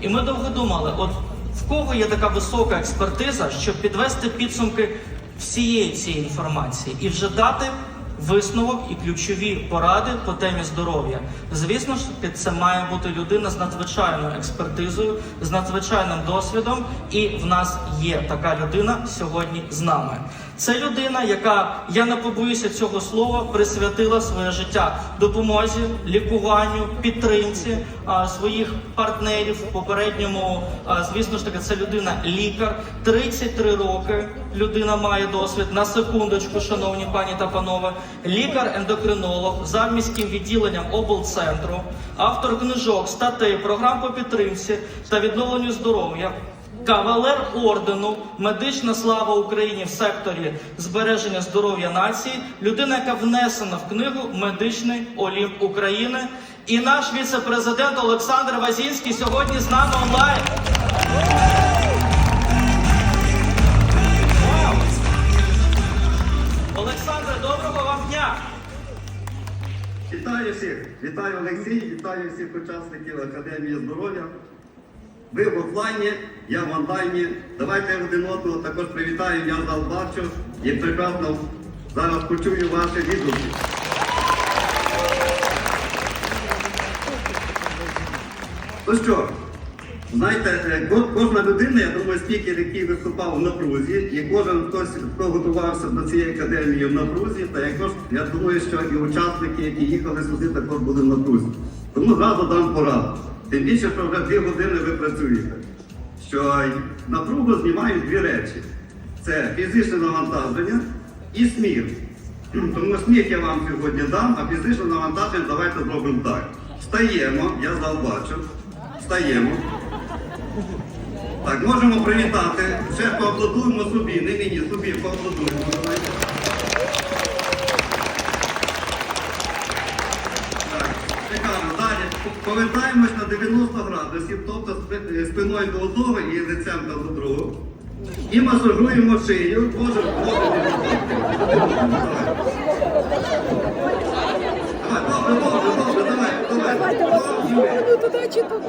І ми довго думали, от в кого є така висока експертиза, щоб підвести підсумки всієї цієї інформації і вже дати висновок і ключові поради по темі здоров'я. Звісно ж, це має бути людина з надзвичайною експертизою, з надзвичайним досвідом, і в нас є така людина сьогодні з нами. Це людина, яка я не побоюся цього слова, присвятила своє життя допомозі, лікуванню, підтримці а, своїх партнерів. В попередньому, а, звісно ж таки, це людина лікар. 33 роки людина має досвід. На секундочку, шановні пані та панове, лікар-ендокринолог за міським відділенням облцентру, автор книжок, статей, програм по підтримці та відновленню здоров'я. Кавалер ордену Медична слава Україні в секторі збереження здоров'я нації, людина, яка внесена в книгу Медичний Олімп України. І наш віце-президент Олександр Вазінський сьогодні з нами онлайн. Олександре, доброго вам дня! Вітаю всіх! Вітаю Олексій, вітаю всіх учасників Академії здоров'я. Ви в офлайні, я в онлайні. Давайте один одного також привітаю, я зал бачу і прекрасно зараз почую ваші відгуки. Ну що, знаєте, е, кожна людина, я думаю, спікер, який виступав в напрузі, і кожен хтось, хто готувався до цієї академії в напрузі, та також я думаю, що і учасники, які їхали сюди, також були в напрузі. Тому зразу дам пораду. Тим більше, що вже дві години ви працюєте. Що напругу знімають дві речі: це фізичне навантаження і сміх. Тому сміх я вам сьогодні дам, а фізичне навантаження давайте зробимо так. Встаємо, я зал бачу. Встаємо. Так, можемо привітати. Ще поаплодуємо собі, не мені, собі поаплодуємо. Так, шикарно. Далі повертаємось 90 градусів, тобто е, спиною до одного і лицем до другого. І масажуємо шию. Може. Давай, добре, добре, добре, давай, давай. Давай, давай, туди чи туди.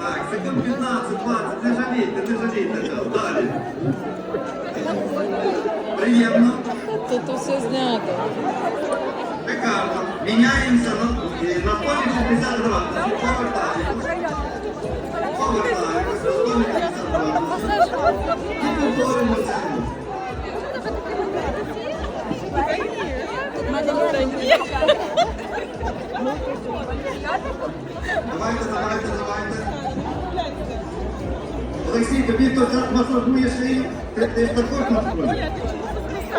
Так, секунд 15, 20, не жалійте, не жалійте. Далі. Приємно. Тут все знято. Шикарно. Міняємося на, на полі 60 градусів. Повертаємося. На полі 60. І повторюємо. Давайте, давайте, давайте. Олексій, тобі хтось масажує шию? Ти, також масажуєш?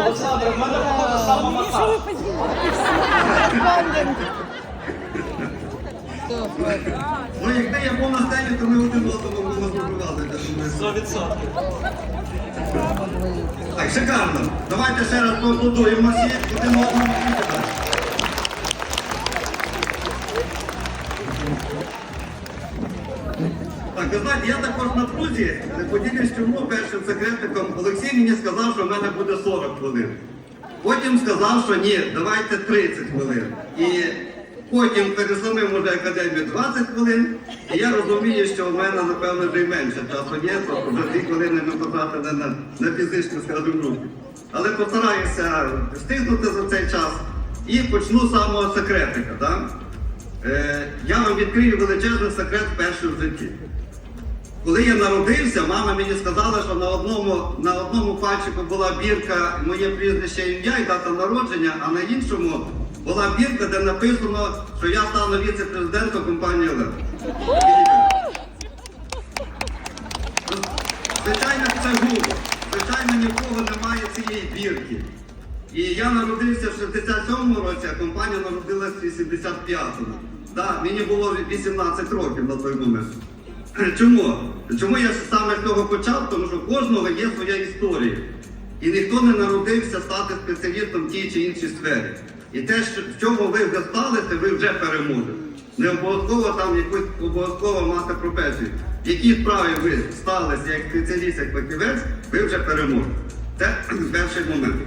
Олександр, в мене робота самомасаж. Ну, якби я був на сцені, то ми один одного б масажували. що ми. 100%. Так, шикарно. Давайте ще раз поаплодуємо всі, один чому першим секретником. Олексій мені сказав, що в мене буде 40 хвилин. Потім сказав, що ні, давайте 30 хвилин. І потім пересунув уже академію 20 хвилин. І я розумію, що в мене, напевно, вже й менше часу є, тобто вже 2 хвилини ми потратили на, на фізичну, руку. Але постараюся встигнути за цей час і почну з самого секретика. Да? Е, я вам відкрию величезний секрет перший в житті. Коли я народився, мама мені сказала, що на одному, на одному пальчику була бірка моє прізвище ім'я і дата народження, а на іншому була бірка, де написано, що я стану віце-президентом компанії «Лев». Звичайно, це губо. Звичайно, нікого немає цієї бірки. І я народився в 67-му році, а компанія народилась в 85-му. Да, мені було 18 років на той момент. Чому? Чому я саме з того почав? Тому що у кожного є своя історія. І ніхто не народився стати спеціалістом в тій чи іншій сфері. І те, в чому ви вже сталите, ви вже переможете. Не обов'язково там якусь обов'язково мати професію. В якій справі ви сталися як спеціаліст, як фахівець, ви вже переможете. Це перший момент.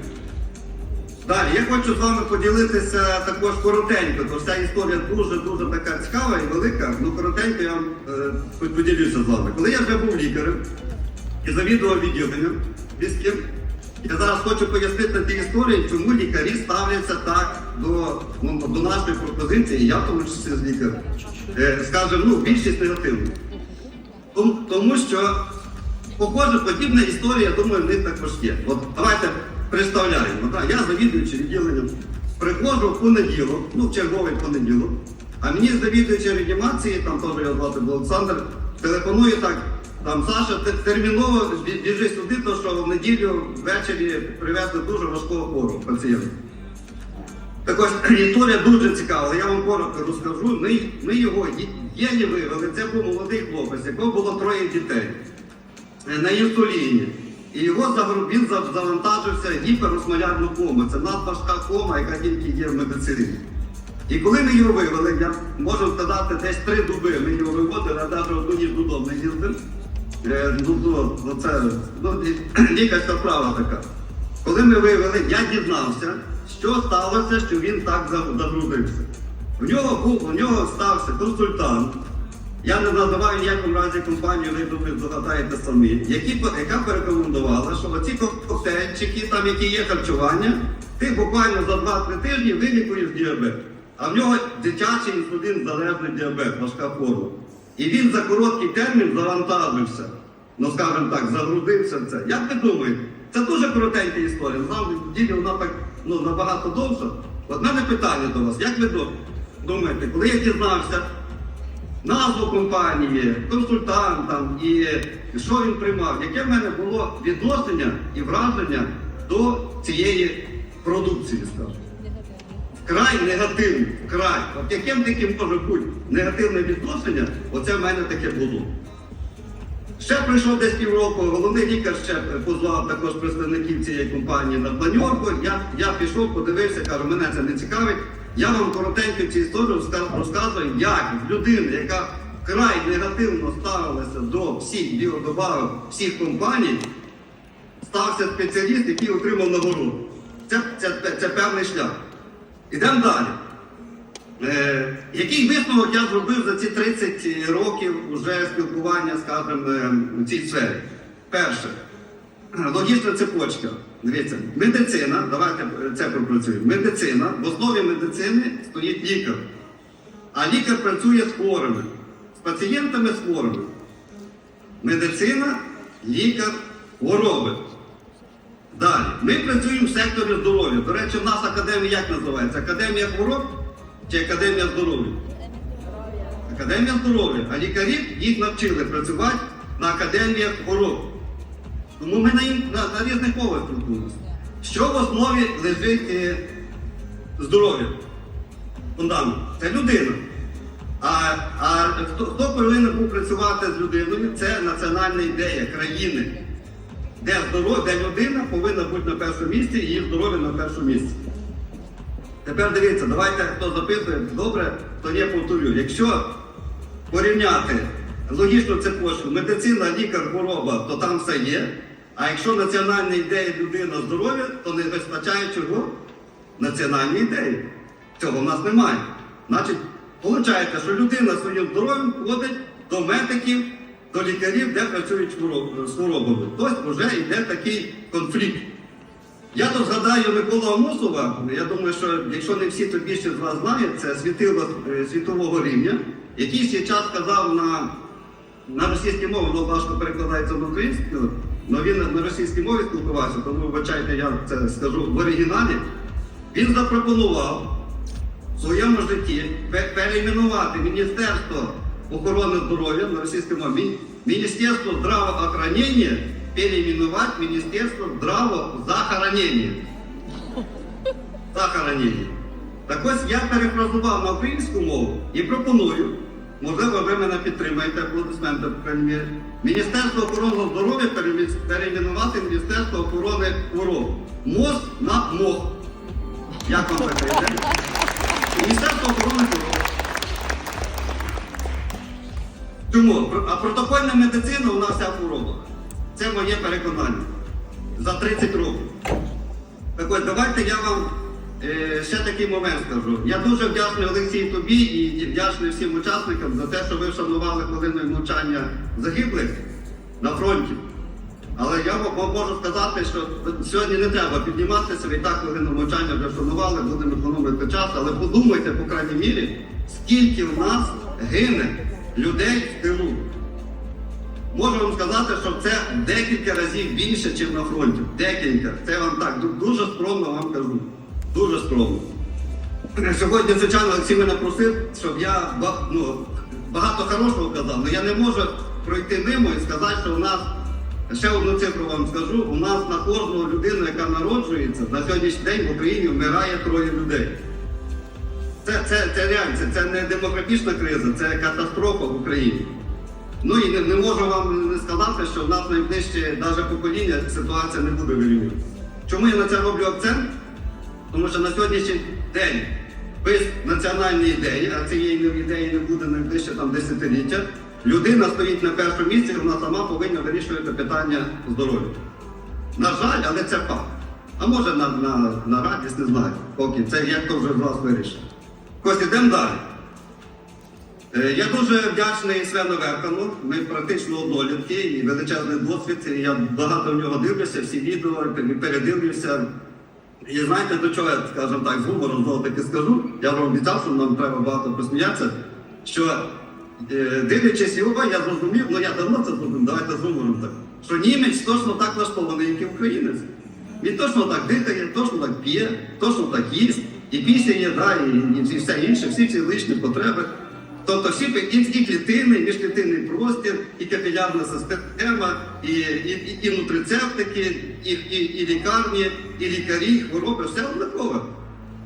Далі, я хочу з вами поділитися також коротенько, бо вся історія дуже-дуже така цікава і велика. Ну коротенько я вам е, поділюся з вами. Коли я вже був лікарем і завідував відділенням міським, я зараз хочу пояснити ті історії, чому лікарі ставляться так до, ну, до нашої пропозиції, і я в тому числі з лікарем. Е, скажімо, ну, більшість негативно. Тому, тому що похоже, подібна історія, я думаю, в них також є. От давайте представляємо. Так, я завідуючий відділенням. Приходжу в понеділок, ну черговий понеділок, а мені завідуючий реанімації, там теж його звати Олександр, телефонує так. Там Саша те- терміново бі- біжи сюди, то що в неділю ввечері привезли дуже важкого хворого пацієнта. Так ось історія дуже цікава, я вам коротко розкажу. Ми, ми його єлі вивели. Це був молодий хлопець, якого було троє дітей е, на інсуліні. І його він завантажився гіперосмолярну кому. Це надважка кома, яка тільки є в медицині. І коли ми його вивели, я можу сказати, десь три доби ми його виводили, а навіть одну ніж додому не їздив. Е, Ну, ну, ну, це ну, лікарська справа така. Коли ми вивели, я дізнався, що сталося, що він так за- загрузився. В нього був, у нього стався консультант. Я не називаю в ніякому разі компанію, ви думаю, догадаєте самі, які, яка порекомендувала, що оці коктейльчики, там які є харчування, ти буквально за 2-3 тижні вилікуєш діабет. А в нього дитячий інсулін залежний діабет, важка форма. І він за короткий термін завантажився. Ну, скажімо так, загрузився в це. Як ви думаєте? Це дуже коротенька історія. Насправді ділі вона так ну, набагато довша. От мене питання до вас. Як ви думаєте, коли я дізнався, назву компанії, консультант там, і що він приймав, яке в мене було відношення і враження до цієї продукції, скажімо. Вкрай негативне, вкрай. От яким таким може бути негативне відношення, оце в мене таке було. Ще прийшов десь півроку, головний лікар ще позвав також представників цієї компанії на планьорку. Я, я пішов, подивився, кажу, мене це не цікавить. Я вам коротенько цю історію розказую, як людина, яка вкрай негативно ставилася до всіх біодобавок, всіх компаній, стався спеціаліст, який отримав нагороду. Це, це, це, це певний шлях. Ідемо далі. Е, який висновок я зробив за ці 30 років уже спілкування, скажімо, е, в цій сфері? Перше, логічна цепочка. Дивіться, медицина, давайте це пропрацюємо. Медицина, в основі медицини стоїть лікар. А лікар працює з хворими, з пацієнтами з хворими. Медицина, лікар, хвороби. Далі. Ми працюємо в секторі здоров'я. До речі, в нас академія як називається? Академія хвороб чи академія здоров'я? Академія здоров'я. А лікарів їх навчили працювати на академіях хвороб. Тому ми на, на, на різних мовах спілкуємося. Що в основі лежить е, здоров'я? Фундамент. Це людина. А, а хто, хто повинен був працювати з людиною? Це національна ідея країни де здоров'я, де людина повинна бути на першому місці і її здоров'я на першому місці. Тепер дивіться, давайте хто записує добре, то я повторю. Якщо порівняти логічну цепочку, медицина, лікар, хвороба, то там все є. А якщо національна ідея людина здоров'я, то не вистачає чого? Національної ідеї. Цього в нас немає. Значить, виходить, що людина своїм здоров'ям ходить до медиків, до лікарів, де працюють з хворобами. Тобто вже йде такий конфлікт. Я тут згадаю Микола Амосова. Я думаю, що якщо не всі, то більше з вас знають, це світило е, світового рівня, який ще час сказав на, на російській мові, воно важко перекладається на українську, але він на російській мові спілкувався, тому вибачайте, я це скажу в оригіналі. Він запропонував в своєму житті пе- перейменувати Міністерство охорони здоров'я на російській мові Міністерство здравоохранення переименувати Міністерство здравозахоронення. Захоронення. Так ось я перефразував на українську мову і пропоную, можливо, ви мене підтримаєте, аплодисменти, по крайній мірі. Міністерство охорони здоров'я перейменувати Міністерство охорони хвороб. МОЗ на МОГ. Як вам така ідея? Міністерство охорони здоров'я. Чому? А протокольна медицина у нас вся хвороба. Це моє переконання. За 30 років. Так ось, давайте я вам ще такий момент скажу. Я дуже вдячний Олексій тобі і вдячний всім учасникам за те, що ви вшанували хвилиною мовчання загиблих на фронті. Але я можу сказати, що сьогодні не треба підніматися, і так хвилину мовчання вже вшанували, будемо економити час, але подумайте, по крайній мірі, скільки в нас гине людей в тилу. Можу вам сказати, що це декілька разів більше, ніж на фронті. Декілька. Це вам так дуже скромно вам кажу. Дуже скромно. Сьогодні, звичайно, Олексій мене просив, щоб я ну, багато хорошого казав, але я не можу пройти мимо і сказати, що у нас, ще одну цифру вам скажу, у нас на кожну людину, яка народжується, на сьогоднішній день в Україні вмирає троє людей. Це, це, це реально, це, не демографічна криза, це катастрофа в Україні. Ну і не, не можу вам не сказати, що в нас найближче навіть покоління ситуація не буде вирівнювати. Чому я на це роблю акцент? Тому що на сьогоднішній день без національної ідеї, а цієї ідеї не буде найближче там десятиліття, людина стоїть на першому місці, вона сама повинна вирішувати питання здоров'я. На жаль, але це факт. А може на, на, на радість не знаю, поки це як то вже з вас вирішить. Ось ідемо далі. Е, Я дуже вдячний Свену Веркану. Ми практично однолітки і величезний досвід. Я багато в нього дивлюся, всі відео передивлюся. І знаєте, до чого я, скажімо так, з гумором знову таки скажу. Я вам обіцяв, що нам треба багато посміятися. Що е, дивлячись його, я зрозумів, ну я давно це зрозумів, давайте з гумором так. Що німець точно так влаштований, як і українець. Він точно так дихає, точно так п'є, точно так їсть, і пісня да, і, і, і все інше, всі ці лишні потреби. Тобто всі і, клітини, і міжклітинний простір, і капілярна система, і, і, і, і нутрицептики, і, і, і лікарні, і лікарі, і хвороби, все однакове.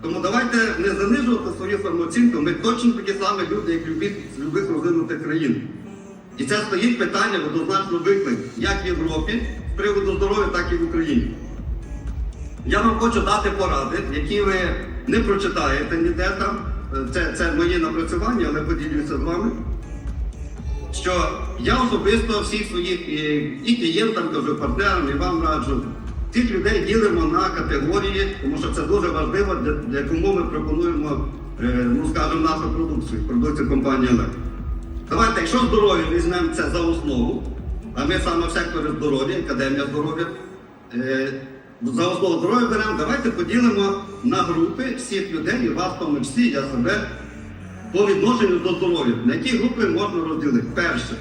Тому давайте не занижувати свою самооцінку. Ми точно такі самі люди, як любі, з любих розвинутих країн. І це стоїть питання однозначно виклик, як в Європі з приводу здоров'я, так і в Україні. Я вам хочу дати поради, які ви не прочитаєте ніде там. Це, це мої напрацювання, але поділюся з вами. Що я особисто всіх своїх і, клієнтам кажу, партнерам, і вам раджу. Цих людей ділимо на категорії, тому що це дуже важливо, для, для кому ми пропонуємо, е, ну скажімо, нашу продукцію, продукцію компанії Електро. Давайте, якщо здоров'я візьмемо це за основу, а ми саме в секторі здоров'я, академія здоров'я, е, за основу здоров'я беремо, давайте поділимо на групи всіх людей, і вас в тому числі, я себе, по відношенню до здоров'я. На які групи можна розділити? Перше,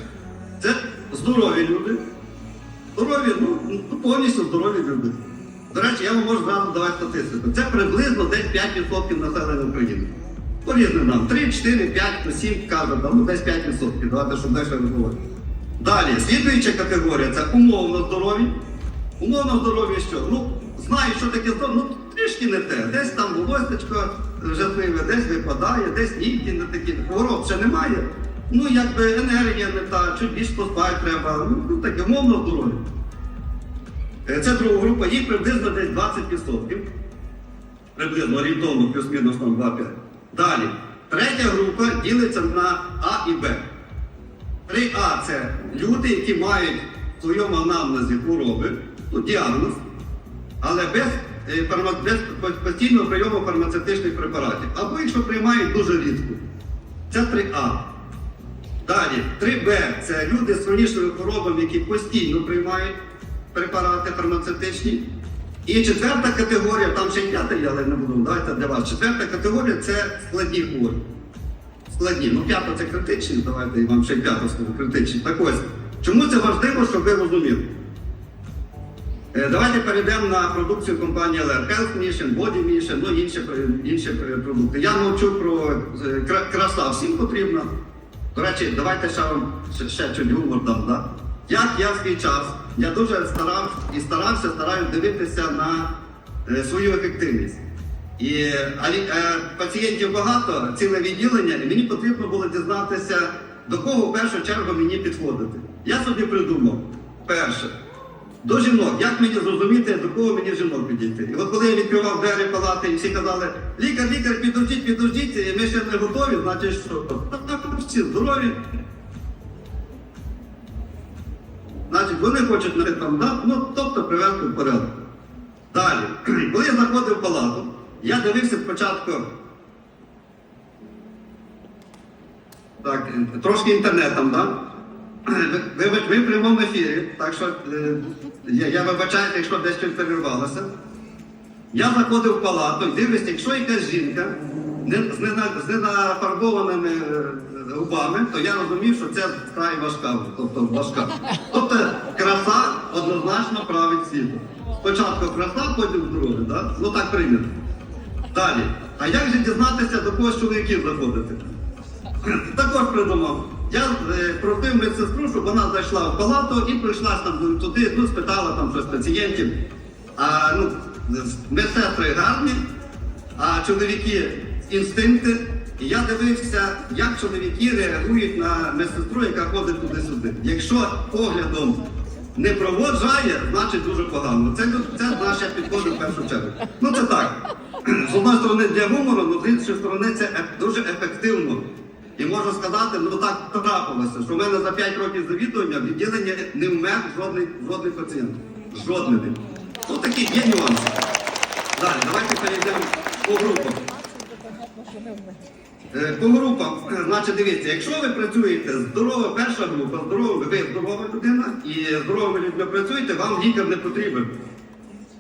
це здорові люди. Здорові, ну, ну, повністю здорові люди. До речі, я вам можу зразу давати статистику. Це приблизно десь 5% населення України. По різним нам. 3, 4, 5, 7 кажуть, ну десь 5%. Давайте, щоб далі не. Далі, слідуюча категорія це умовно здорові. Умовно здоров'я що? Ну, знаю, що таке здоров'я, ну трішки не те. Десь там волосечко жахливе, десь випадає, десь нігті не такі. Хвороб ще немає. Ну, якби енергія не та, чуть більш поспати треба. Ну, ну таке умовно здоров'я. Е, Це друга група, їх приблизно десь 20%. Приблизно орієнтовно плюс-мінус там 2-5. Далі. Третя група ділиться на А і Б. 3А це люди, які мають в своєму анамнезі хвороби, ну, діагноз, але без, е, без постійного прийому фармацевтичних препаратів. Або якщо приймають дуже рідко. Це 3А. Далі, 3Б це люди з хронічними хворобами, які постійно приймають препарати фармацевтичні. І четверта категорія, там ще й п'ята але не буду давайте для вас. Четверта категорія це складні хворі. Складні. Ну, п'ята це критичні, давайте я вам ще й п'яту скажу критичні. Так ось, чому це важливо, щоб ви розуміли? Е, Давайте перейдемо на продукцію компанії LR. Health Mission, Body Mission, ну інші, інші продукти. Я мовчу про е, краса, всім потрібно. До речі, давайте ще вам ще, чуть дам. Да? Як я в свій час, я дуже старався і старався, стараюсь дивитися на е, свою ефективність. І а, пацієнтів багато, ціле відділення, і мені потрібно було дізнатися, до кого в першу чергу мені підходити. Я собі придумав, перше, до жінок, як мені зрозуміти, до кого мені жінок підійти? І от коли я відкривав двері палати, і всі казали, лікар, лікар, підождіть, підождіть, ми ще не готові, значить що? Так, всі здорові. Значить, вони хочуть там, да? ну, тобто привести в порядок. Далі. Далі, коли я заходив в палату, я дивився спочатку. Так, е, трошки інтернетом, да? Ви, ви, в прямому ефірі, так що е, я, я вибачаю, якщо десь щось перервалося. Я заходив в палату і дивлюся, якщо якась жінка з, нена- з ненафарбованими е, губами, то я розумів, що це вкрай важка, тобто важка. Тобто краса однозначно править світу. Спочатку краса, потім здоров'я, да? ну так прийнято. Далі. А як же дізнатися, до кого чоловіків заходити? Також придумав. Я е, просив медсестру, щоб вона зайшла в палату і прийшла там туди, ну, спитала там щось пацієнтів. А ну, медсестри гарні, а чоловіки інстинкти. І я дивився, як чоловіки реагують на медсестру, яка ходить туди-сюди. Якщо поглядом не проводжає, значить дуже погано. Це, це значить я підходжу в першу чергу. Ну це так. З одної сторони для гумору, але з іншої сторони це дуже ефективно. І можу сказати, ну так трапилося, що в мене за 5 років завідування в відділенні не вмер жодний, жодний пацієнт. Жодний. Ну такі є нюанси. Далі, давайте перейдемо по групам. Е, По групам, значить, дивіться, якщо ви працюєте здорова перша група, здорова, ви здорова людина і здоровими людьми працюєте, вам лікар не потрібен.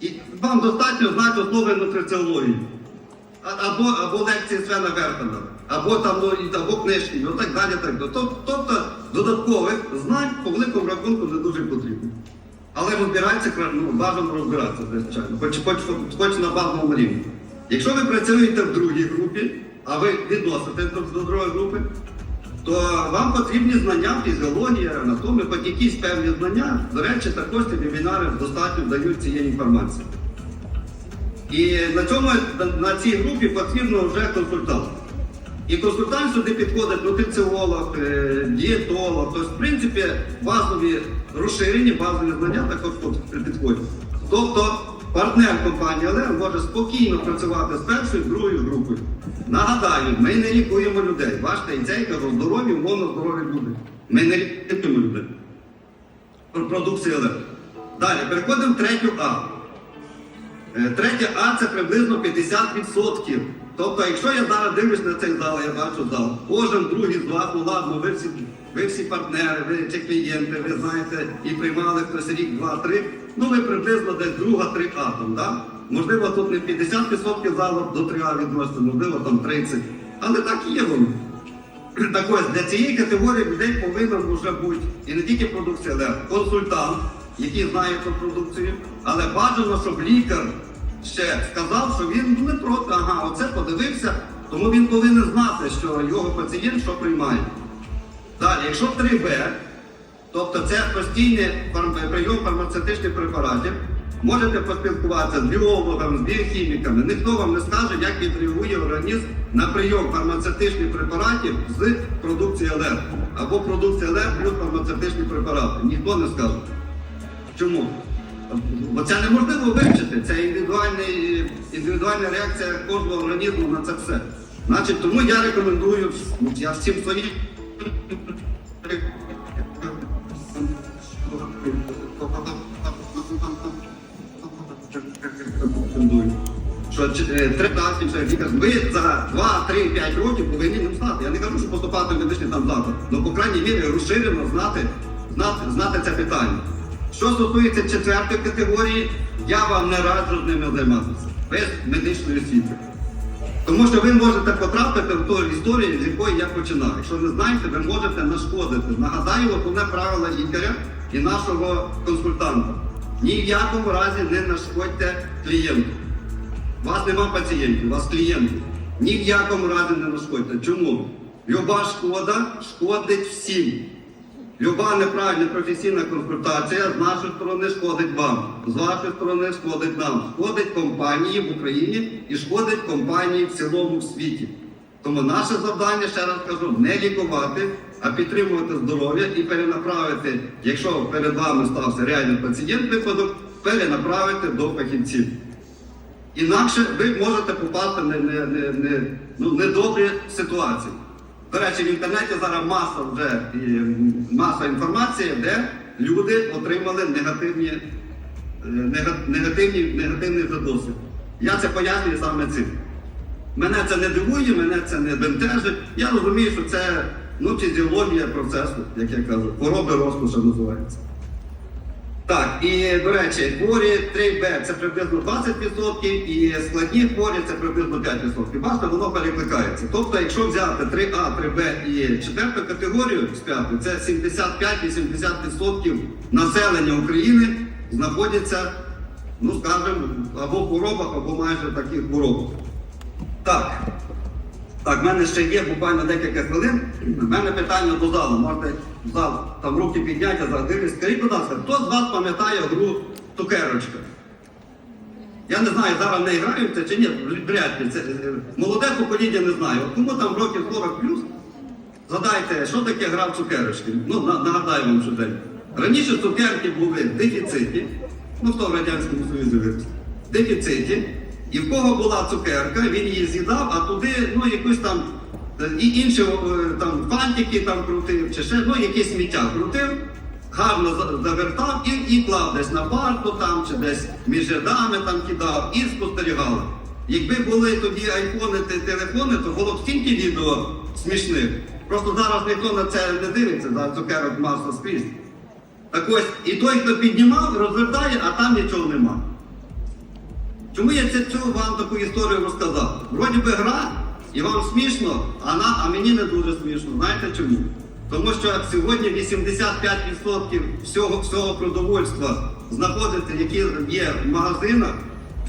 І вам достатньо знати основи нутриціології. Або, або лекції Свена Вертона, або там ну, або книжки, і так далі. Так. далі. Тобто додаткових знань по великому рахунку не дуже потрібно. Але розбирається, ну, бажано розбиратися, звичайно, хоч, хоч, хоч на базовому рівні. Якщо ви працюєте в другій групі, а ви відноситесь до, другої групи, то вам потрібні знання фізіології, анатомії, хоч якісь певні знання. До речі, також ці вебінари достатньо дають цієї інформації. І на цьому на цій групі потрібно вже консультант. І консультант сюди підходить нутриціолог, е, дієтолог, тобто, в принципі, базові розширені, базові знання також тут підходять. Тобто партнер компанії ЛР може спокійно працювати з першою і другою групою. Нагадаю, ми не лікуємо людей. Бачите, і це я кажу, здорові, умовно здорові люди. Ми не лікуємо людей. Про продукцію Далі, переходимо в третю А. Е, Третє А це приблизно 50%. Тобто, якщо я зараз дивлюсь на цей зал, я бачу зал, кожен другий з вас, ну ладно, ви всі, ви всі партнери, ви чи клієнти, ви знаєте, і приймали хтось рік, два, три, ну ви приблизно десь друга, три А там, да? Можливо, тут не 50% залу до 3 А відноситься, можливо, там 30. Але так і є воно. Так ось для цієї категорії людей повинен вже бути і не тільки продукція, але консультант, який знає про продукцію, але бажано, щоб лікар ще сказав, що він не проти, ага, оце подивився, тому він повинен знати, що його пацієнт що приймає. Далі, якщо 3Б, тобто це постійний прийом фармацевтичних препаратів, можете поспілкуватися з біологами, з біохіміками. Ніхто вам не скаже, як відреагує організм на прийом фармацевтичних препаратів з продукції ЛР. Або продукція ЛР плюс фармацевтичні препарати. Ніхто не скаже. Чому? Бо це неможливо вивчити. Це індивідуальна реакція кожного організму на це все. Значить, тому я рекомендую, я всім своїм. Що е, лікар, ви за 2-3-5 років повинні ним знати. Я не кажу, що поступати в медичний там заклад, але по крайній мірі розширено знати, знати, знати це питання. Що стосується четвертої категорії, я вам не раджу з ними займатися без медичної освіти. Тому що ви можете потрапити в ту історію, з якої я починав. Якщо не знаєте, ви можете нашкодити. Нагадаю, основне правило лікаря і нашого консультанта. Ні в якому разі не нашкодьте клієнту. У вас нема пацієнтів, у вас клієнти. Ні в якому разі не нашкодьте. Чому? Люба шкода шкодить всім. Люба неправильна професійна консультація з нашої сторони шкодить вам, з вашої сторони шкодить нам, шкодить компанії в Україні і шкодить компанії в цілому в світі. Тому наше завдання, ще раз кажу, не лікувати, а підтримувати здоров'я і перенаправити, якщо перед вами стався реальний пацієнт випадок, перенаправити до фахівців. Інакше ви можете попасти в не, не, не, не, ну, недобрі ситуації. До речі, в інтернеті зараз маса вже маса інформації, де люди отримали негативні нега- негативні, негативний вже. Я це пояснюю саме цим. Мене це не дивує, мене це не бентежить. Я розумію, що це ну, фізіологія процесу, як я кажу, хвороби розкошу називається. Так, і до речі, хворі 3Б це приблизно 20%, і складні хворі це приблизно 5%. Бачите, воно перекликається. Тобто, якщо взяти 3А, 3Б і четверту категорію з п'ятої, це 75-80% населення України знаходяться, ну скажімо, або в хворобах, або майже в таких хворобах. Так. Так, в мене ще є буквально декілька хвилин. У мене питання до залу. Можете в зал там руки підняти, задивитись. Скажіть, будь ласка, хто з вас пам'ятає гру Цукерочка? Я не знаю, зараз не грають це чи ні, вряд ли. Це, е, молоде покоління не знаю. От кому там років 40 плюс, задайте, що таке гра в цукерочки? Ну, нагадаю вам щодень. Раніше цукерки були в дефіциті, ну хто в Радянському Союзі виріс, дефіциті. І в кого була цукерка, він її з'їдав, а туди ну, якусь там е, і інші е, там фантики там крутив, чи ще ну, якесь сміття крутив, гарно завертав і, і клав десь на парту там, чи десь між рядами там кидав і спостерігали. Якби були тоді айфони та телефони, то було б стільки відео смішних. Просто зараз ніхто на це не дивиться, за цукерок маса скрізь. Так ось, і той, хто піднімав, розвертає, а там нічого нема. Чому я цю вам таку історію розказав? Вроді би гра, і вам смішно, а, на, а мені не дуже смішно. Знаєте чому? Тому що сьогодні 85% всього, всього продовольства знаходиться, які є в магазинах,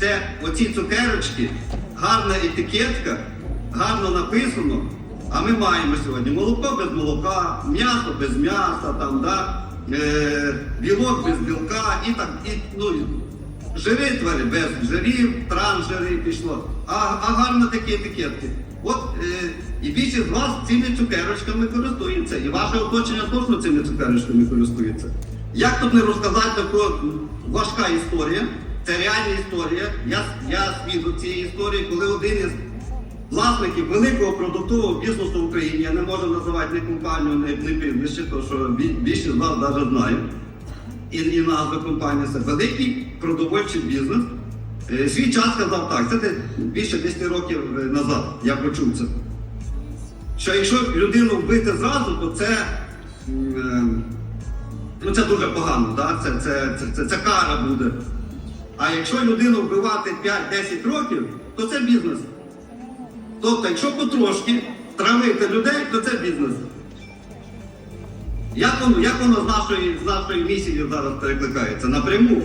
це оці цукерочки, гарна етикетка, гарно написано. А ми маємо сьогодні молоко без молока, м'ясо без м'яса, там, да? е, білок без білка і так, і, ну, Жири тварі без жирів, трансжири пішло. А, а гарно такі етикетки. От е, і більшість з вас цими цукерочками користується. І ваше оточення точно цими цукерочками користується. Як тут не розказати м, важка історія? Це реальна історія. Я, я свідок цієї історії, коли один із власників великого продуктового бізнесу в Україні, я не можу називати ні компанію, ні, прізвище, тому що бі- більшість з вас навіть знають і, і назва компанії це великий продовольчий бізнес. Е, Свій час сказав так, це більше 10 років е, назад я почув це. Що якщо людину вбити зразу, то це, е, ну, це дуже погано, да? це, це, це, це, це кара буде. А якщо людину вбивати 5-10 років, то це бізнес. Тобто, якщо потрошки травити людей, то це бізнес. Як воно, як воно з нашої, з нашої місії зараз перекликається? Напряму.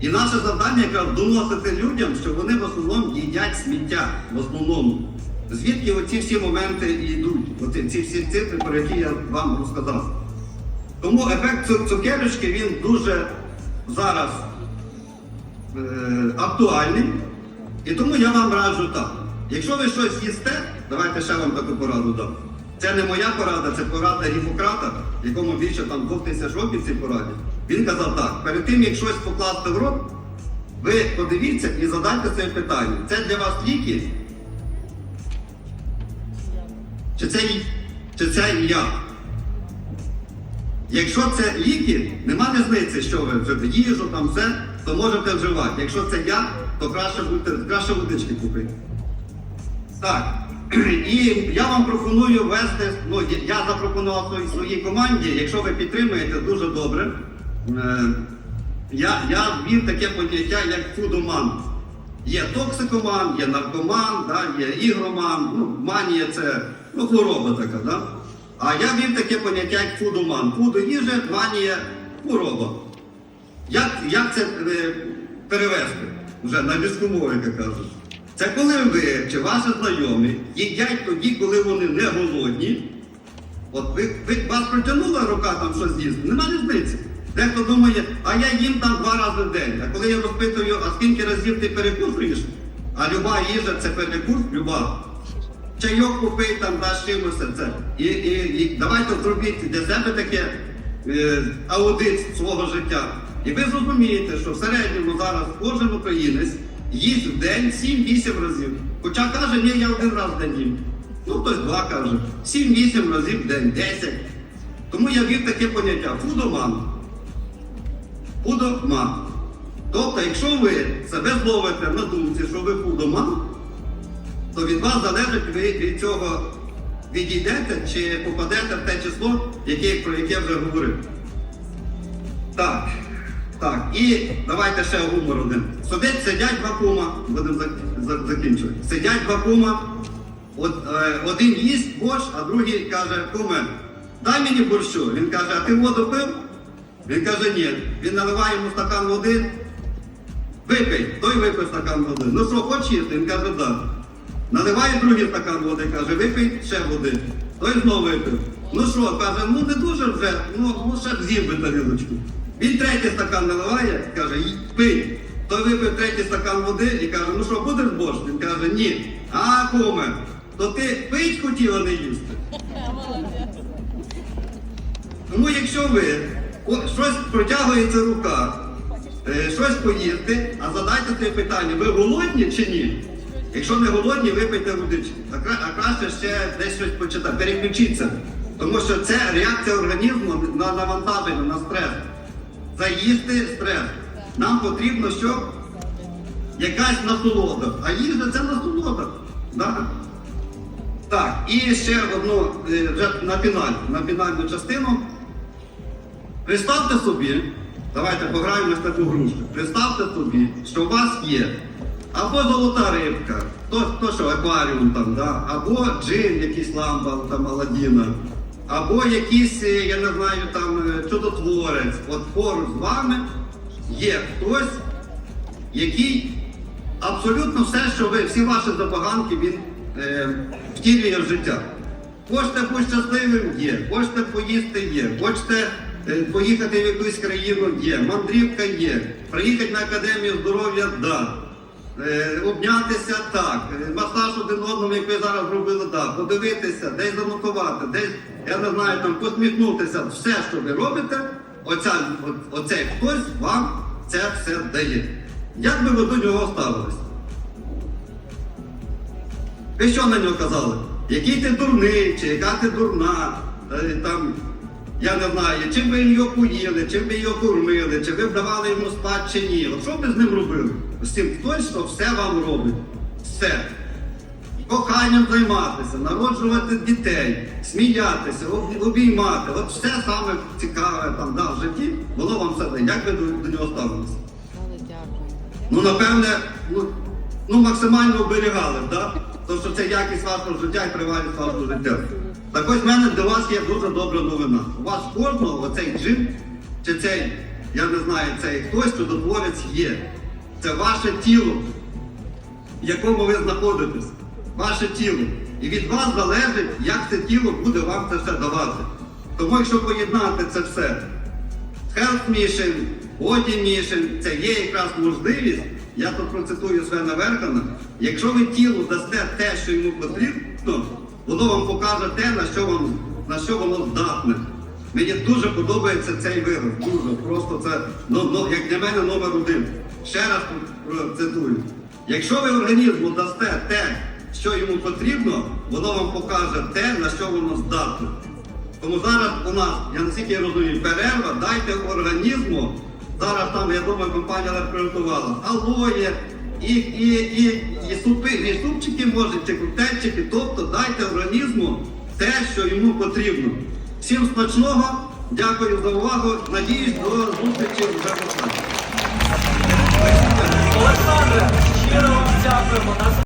І наше завдання якраз доносити людям, що вони в основному їдять сміття в основному. Звідки оці всі моменти йдуть? Оці ці всі цифри, про які я вам розказав. Тому ефект цукерочки він дуже зараз е, актуальний. І тому я вам раджу так. Якщо ви щось їсте, давайте ще вам таку пораду дам. Це не моя порада, це порада Гіппократа, якому більше там двох тисяч років цій пораді. Він казав так: перед тим, як щось покласти в рот, ви подивіться і задайте це питання. Це для вас ліки? Чи це, чи це я? Якщо це ліки, нема різниці, що ви вживете їжу, там все, то можете вживати. Якщо це я, то краще, бути, краще водички купити. Так. І я вам пропоную ввести, ну я- запропонував своїй команді, якщо ви підтримуєте, дуже добре. Е, Я, я ввів таке поняття, як фудоман. Є токсикоман, є наркоман, да, є ігроман, ну, манія це ну, хвороба така. Да? А я ввів таке поняття, як фудоман. Фудо їжа, манія хвороба. Як, як це е, перевести вже на міську мову, як кажуть? Це коли ви чи ваші знайомі їдять тоді, коли вони не голодні. От ви, ви вас протягнула рука там щось з'їсти, нема різниці. Дехто думає, а я їм там два рази в день. А коли я розпитую, а скільки разів ти перекусуєш? А люба їжа це перекус, люба. Чайок купить там даш чимось це. І, і, і давайте зробіть для себе таке е, аудит свого життя. І ви зрозумієте, що в середньому зараз кожен українець їсть в день 7-8 разів. Хоча каже, ні, я один раз в день їм. Ну, хтось два каже. 7-8 разів в день, 10. Тому я вів таке поняття фудоман. Фудоман. Тобто, якщо ви себе зловите на думці, що ви худома, то від вас залежить, ви від цього відійдете чи попадете в те число, яке, про яке вже говорив. Так, так, і давайте ще гумор один. Сидять, сидять два кума, будемо закінчувати. Сидять два кума, от, е, один їсть борщ, а другий каже, куме, дай мені борщу. Він каже, а ти воду пив? Він каже, ні. Він наливає йому стакан води, випий, той випив стакан води. Ну що, хочеш їсти? Він каже, так. Наливає другий стакан води, каже, випий ще води. Той знову випив. Ну що, каже, ну не дуже вже, ну, ну ще б з'їв би тарілочку. Він третій стакан наливає, каже, «Й- пий. Той випив третій стакан води і каже, ну що, будеш борщ? Він каже, ні. А, куме, то ти пить хотіла не їсти. Тому якщо ви щось протягується рука, е, щось поїсти, а задайте це питання, ви голодні чи ні? Якщо не голодні, випийте водички. А, краще ще десь щось почитати. Переключіться. Тому що це реакція організму на навантаження, на стрес. Заїсти стрес. Нам потрібно, щоб якась насолода. А їжа це насолода. Да? Так, і ще одну е, вже на фіналь, на фінальну частину. Представте собі, давайте пограємо таку грушку. Представте собі, що у вас є або золота рибка, то, то що акваріум там, да? або джин, якийсь лампа там Аладдіна, або якийсь, е, я не знаю, там е, чудотворець. От поруч з вами є хтось, який абсолютно все, що ви, всі ваші забаганки, він е, втілює в життя. Хочете бути щасливим є, хочете поїсти є, хочете поїхати в якусь країну є, мандрівка є, приїхати на академію здоров'я да. Е, обнятися так, е, масаж один одному, як ви зараз робили, да, подивитися, десь занотувати, десь, я не знаю, там посміхнутися, все, що ви робите, оця, о- оцей хтось вам це все дає. Як би ви до нього ставились? Ви що на нього казали? Який ти дурний, чи яка ти дурна, е, там, я не знаю, чим ви його поїли, чим ви його кормили, чи ви б давали йому спати чи ні. От що ви з ним робили? З цим що все вам робить. Все. Коханням займатися, народжувати дітей, сміятися, обіймати. От все саме цікаве там да, в житті, воно вам все дає. Як ви до, до нього ставилися? Ну, напевне, ну, ну максимально оберігали, так? Тому що це якість вашого життя і приватність вашого життя. Так ось в мене для вас є дуже добра новина. У вас кожного оцей джин, чи цей, я не знаю, цей хтось, чудотворець є. Це ваше тіло, в якому ви знаходитесь. Ваше тіло. І від вас залежить, як це тіло буде вам це все давати. Тому якщо поєднати це все, Health Mission, Body Mission, це є якраз можливість, я тут процитую Свена Верхана, якщо ви тілу дасте те, що йому потрібно, воно вам покаже те, на що, вам, на що воно здатне. Мені дуже подобається цей вираз, дуже, просто це, ну, ну, як для мене, номер один. Ще раз процитую. Якщо ви організму дасте те, що йому потрібно, воно вам покаже те, на що воно здатне. Тому зараз у нас, я наскільки розумію, перерва, дайте організму. Зараз там, я думаю, компанія приготувала алоє, і, і, і, і супи, і супчики можуть, чи коктейльчики, тобто дайте організму те, що йому потрібно. Всім смачного, дякую за увагу. Надіюсь, до зустрічі вже в Олександре, щиро вам дякуємо.